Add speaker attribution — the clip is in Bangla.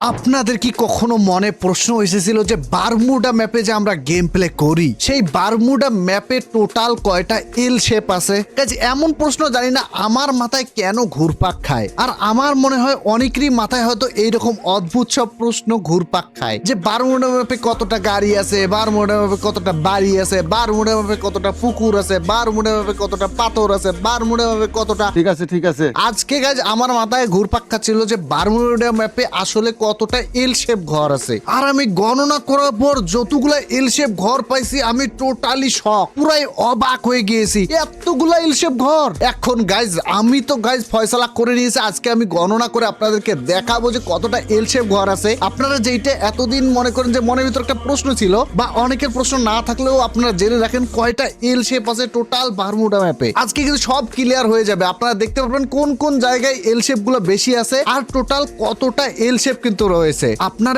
Speaker 1: আপনাদের কি কখনো মনে প্রশ্ন এসেছিল যে বারমুডা ম্যাপে যে আমরা গেম প্লে করি? সেই বারমুডা ম্যাপে টোটাল কয়টা এল শেপ আছে? কাজে এমন প্রশ্ন জানি না আমার মাথায় কেন ঘুরপাক খায়? আর আমার মনে হয় অনেকেরই মাথায় হয়তো এইরকম অদ্ভুত সব প্রশ্ন ঘুরপাক খায়। যে বারমুডা ম্যাপে কতটা গাড়ি আছে বারমুডা ম্যাপে কতটা বাড়ি আছে বারমুডা ম্যাপে কতটা পুকুর আছে বারমুডা ম্যাপে কতটা পাথর আছে বারমুডা ম্যাপে কতটা
Speaker 2: ঠিক আছে ঠিক আছে।
Speaker 1: আজকে গাছ আমার মাথায় ঘুরপাক খাচ্ছিল যে বারমুডা ম্যাপে আসলে কতটা এল শেপ ঘর আছে। আর আমি গণনা করার পর যতগুলা এল শেপ ঘর পাইছি, আমি টোটালি শক পুরাই অবাক হয়ে গিয়েছি। এতগুলা এল শেপ ঘর। এখন গাইজ আমি তো গাইজ ফয়সালা করে নিয়েছি, আজকে আমি গণনা করে আপনাদেরকে দেখাবো যে কতটা এল শেপ ঘর আছে। আপনারা যেইটা এতদিন মনে করেন যে মনের ভিতর একটা প্রশ্ন ছিল, বা অনেকের প্রশ্ন না থাকলেও আপনারা জেনে রাখেন কয়টা এল শেপ আছে টোটাল বারমুডা ম্যাপে আজকে কিন্তু সব ক্লিয়ার হয়ে যাবে। আপনারা দেখতে পারবেন কোন কোন জায়গায় এল শেপগুলো বেশি আছে, আর টোটাল কতটা এল শেপ কিন্তু রয়েছে। আপনার